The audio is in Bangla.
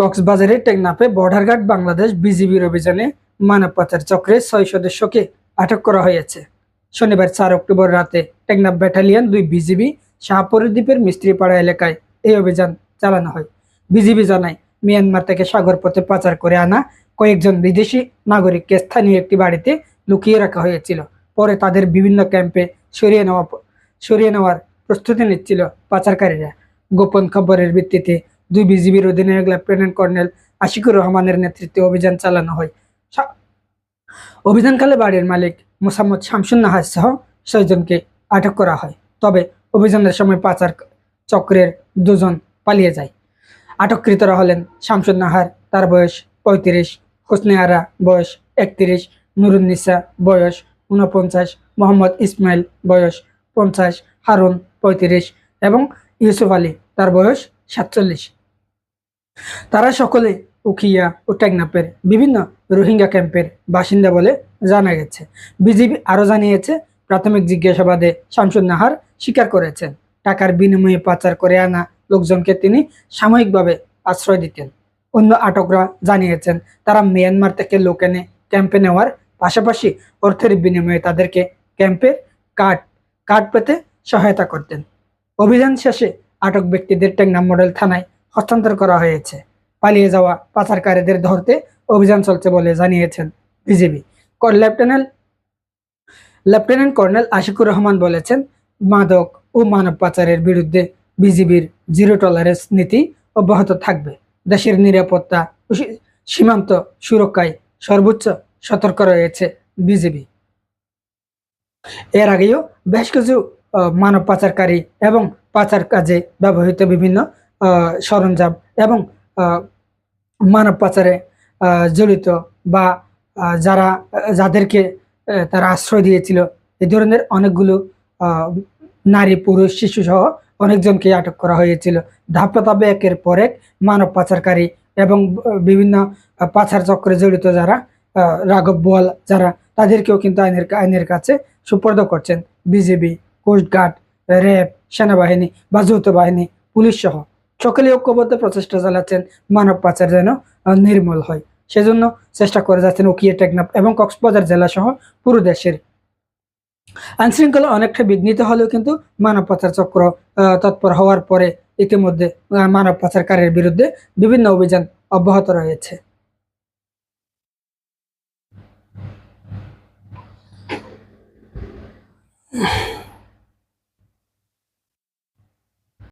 কক্সবাজারের টেকনাফে বর্ডার গার্ড বাংলাদেশ বিজিবির অভিযানে মানব পাচার চক্রের ছয় সদস্যকে আটক করা হয়েছে। শনিবার চার অক্টোবর রাতে টেকনাফ ব্যাটালিয়ন দুই বিজিবি শাহপরদ্বীপের মিস্ত্রিপাড়া এলাকায় এই অভিযান চালানো হয়। বিজিবি জানায়, মিয়ানমার থেকে সাগর পথে পাচার করে আনা কয়েকজন বিদেশি নাগরিককে স্থানীয় একটি বাড়িতে লুকিয়ে রাখা হয়েছিল। পরে তাদের বিভিন্ন ক্যাম্পে সরিয়ে নেওয়া, সরিয়ে নেওয়ার প্রস্তুতি নিচ্ছিল পাচারকারীরা। গোপন খবরের ভিত্তিতে দুই বিজিবির অধিনায়ক লেফটেন্যান্ট কর্নেল আশিকুর রহমানের নেতৃত্বে অভিযান চালানো হয়। অভিযানকালে বাড়ির মালিক মোসাম্মদ শামসুন নাহার সহ ছয়জনকে আটক করা হয়। তবে অভিযানের সময় পাচার চক্রের দুজন পালিয়ে যায়। আটককৃতরা হলেন শামসুন নাহার তার বয়স পঁয়ত্রিশ হোসনে আরা বয়স একত্রিশ, নুরুন্নিসা বয়স উনপঞ্চাশ মোহাম্মদ ইসমাইল বয়স পঞ্চাশ, হারুন পঁয়ত্রিশ এবং ইউসুফ আলী, তার বয়স সাতচল্লিশ। তারা সকলে উখিয়া ও টেকনাপের বিভিন্ন রোহিঙ্গা ক্যাম্পের বাসিন্দা বলে জানা গেছে। বিজিবি আরও জানিয়েছে, প্রাথমিক জিজ্ঞাসাবাদে শামসুন নাহার স্বীকার করেছেন। টাকার বিনিময়ে পাচার করে আনা লোকজনকে তিনি সাময়িকভাবে আশ্রয় দিতেন। অন্য আটকরা জানিয়েছেন, তারা মিয়ানমার থেকে লোক এনে ক্যাম্পে নেওয়ার পাশাপাশি অর্থের বিনিময়ে তাদেরকে ক্যাম্পের কার্ড কার্ড পেতে সহায়তা করতেন। অভিযান শেষে আটক ব্যক্তিদের টেকনাম মডেল থানায় হস্তান্তর করা হয়েছে। পালিয়ে যাওয়া পাচারকারীদের ধরতে অভিযান চলছে বলে জানিয়েছেন BJP lieutenant lieutenant colonel Ashikur Rahman বলেছেন, মাদক ও মানব পাচারের বিরুদ্ধে বিজিবির জিরো টলারেন্স নীতি অব্যাহত থাকবে। দেশের নিরাপত্তা সীমান্ত সুরক্ষায় সর্বোচ্চ সতর্ক রয়েছে বিজিবি। এর আগেও বেশ কিছু মানব পাচারকারী এবং পাচার কাজে ব্যবহৃত বিভিন্ন সরঞ্জাম এবং মানব পাচারে জড়িত বা যারা, যাদেরকে তারা আশ্রয় দিয়েছিল এই ধরনের অনেকগুলো নারী, পুরুষ, শিশু সহ অনেকজনকে আটক করা হয়েছিল। ধাপে ধাপে একের পর এক মানব পাচারকারী এবং বিভিন্ন পাচার চক্রে জড়িত যারা রাঘব বোয়াল, যারা তাদেরকেও কিন্তু আইনের আইনের কাছে সুপর্দ করছেন। বিজেপি কোস্টগার্ড, র্যাব, সেনাবাহিনী বা যৌথ বাহিনী, পুলিশ সহ। সকলে ঐক্যবদ্ধ প্রচেষ্টা চালাচ্ছেন মানব পাচার যেন নির্মূল হয়। সেজন্য চেষ্টা করে যাচ্ছেন উকিয়া টেকনাফ এবং কক্সবাজার জেলা সহ পুরো দেশের। আইনশৃঙ্খলা অনেকটা বিঘ্নিত হলেও কিন্তু মানব পাচার চক্র তৎপর হওয়ার পরে ইতিমধ্যে মানব পাচারকারীর বিরুদ্ধে বিভিন্ন অভিযান অব্যাহত রয়েছে।